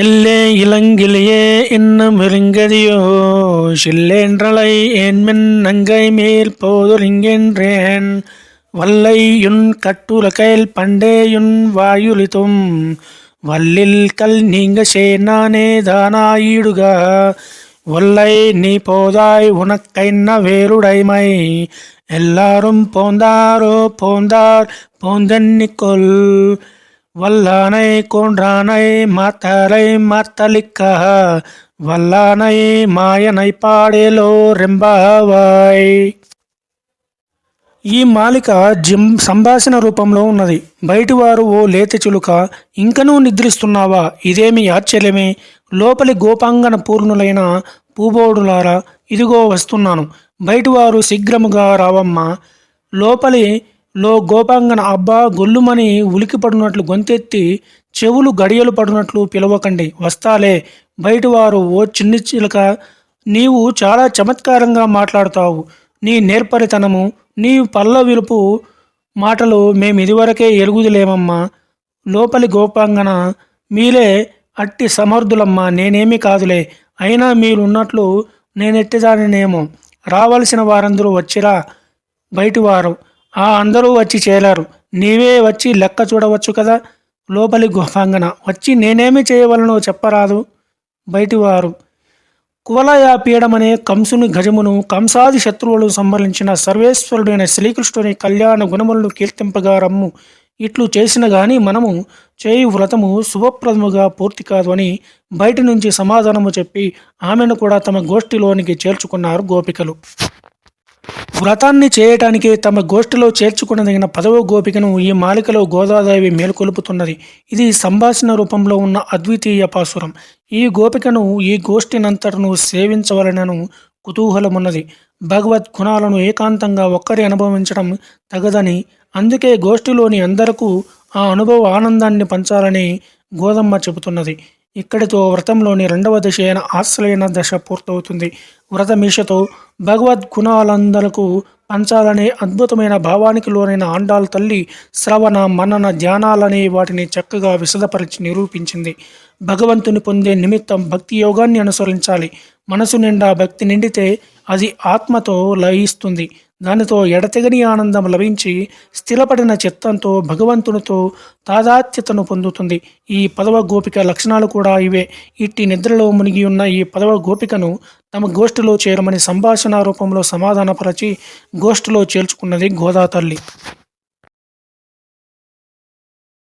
எல்லே இளங்கிளியே இன்னும் இருங்கதியோ சில்லேன்றலை ஏன்மென் நங்கை மேல் போதுரிங்கென்றேன் வல்லையுன் கட்டுலகைல் பண்டேயுன் வாயுலித்தும் வல்லில் கல் நீங்க சேனானே தானாயிடுக. ஒல்லை நீ போதாய் உனக்கைன்ன வேறுடைமை. எல்லாரும் போந்தாரோ போந்தார் போந்தென்னிக்கொள் வல்லானை கோன்றானை மாத்தரை மாத்தலிக்க వల్లానై మాయనై పాడేలో రెంబావాయ్ ఈ మాలిక జిం సంభాషణ రూపంలో ఉన్నది బయటివారు ఓ లేత చిలుక ఇంకనూ నిద్రిస్తున్నావా ఇదేమి ఆశ్చర్యమే లోపలి గోపాంగన పూర్ణులైన పూబోడులారా ఇదిగో వస్తున్నాను బయటివారు శీఘ్రముగా రావమ్మా లోపలి లో గోపాంగన అబ్బా గొల్లుమని ఉలికిపడినట్లు గొంతెత్తి చెవులు గడియలు పడినట్లు పిలవకండి వస్తాలే. బయటివారు ఓ చిన్ని చిలక నీవు చాలా చమత్కారంగా మాట్లాడుతావు. నీ నేర్పరితనము నీ పల్ల విలుపు మాటలు మేము ఇదివరకే ఎరుగుదులేమమ్మా. లోపలి గోపాంగన మీరే అట్టి సమర్థులమ్మా నేనేమి కాదులే. అయినా మీరున్నట్లు నేనెట్టేదానినేమో రావలసిన వారందరూ వచ్చిరా. బయటివారు ఆ అందరూ వచ్చి చేరారు. నీవే వచ్చి లెక్క చూడవచ్చు కదా? లోపలి గుహాంగన వచ్చి నేనేమి చేయవలనో చెప్పరాదు బయటివారు. కువలయాపీయడమనే కంసుని గజమును కంసాది శత్రువులు సంహరించిన సర్వేశ్వరుడైన శ్రీకృష్ణుని కళ్యాణ గుణములను కీర్తింపగా రమ్ము. ఇట్లు చేసిన గాని మనము చేయి వ్రతము శుభప్రదముగా పూర్తి కాదు అని బయట నుంచి సమాధానము చెప్పి ఆమెను కూడా తమ గోష్ఠిలోనికి చేర్చుకున్నారు గోపికలు. వ్రతాన్ని చేయటానికి తమ గోష్ఠిలో చేర్చుకునదగిన పదవ గోపికను ఈ మాలికలో గోదాదేవి మేల్కొలుపుతున్నది. ఇది సంభాషణ రూపంలో ఉన్న అద్వితీయ పాసురం. ఈ గోపికను ఈ గోష్ఠినంతటను సేవించవలనను కుతూహలమున్నది. భగవద్ గుణాలను ఏకాంతంగా ఒక్కరి అనుభవించడం తగదని అందుకే గోష్ఠిలోని అందరకు ఆ అనుభవ ఆనందాన్ని పంచాలని గోదమ్మ చెబుతున్నది. ఇక్కడితో వ్రతంలోని రెండవ దశ అయిన ఆశ్రయణ దశ పూర్తవుతుంది. వ్రతమీషతో భగవద్గుణాలందరకు పంచాలనే అద్భుతమైన భావానికి లోనైన ఆండాల్ తల్లి శ్రవణ మనన ధ్యానాలనే వాటిని చక్కగా విశదపరిచి నిరూపించింది. భగవంతుని పొందే నిమిత్తం భక్తి యోగాన్ని అనుసరించాలి. మనసు నిండా భక్తి నిండితే అది ఆత్మతో లయిస్తుంది. దానితో ఎడతెగని ఆనందం లభించి స్థిరపడిన చిత్తంతో భగవంతునితో తాదాత్యతను పొందుతుంది. ఈ పదవ గోపిక లక్షణాలు కూడా ఇవే. ఇట్టి నిద్రలో మునిగి ఉన్న ఈ పదవ గోపికను తమ గోష్ఠిలో చేరమని సంభాషణ రూపంలో సమాధానపరచి గోష్ఠిలో చేర్చుకున్నది గోదా తల్లి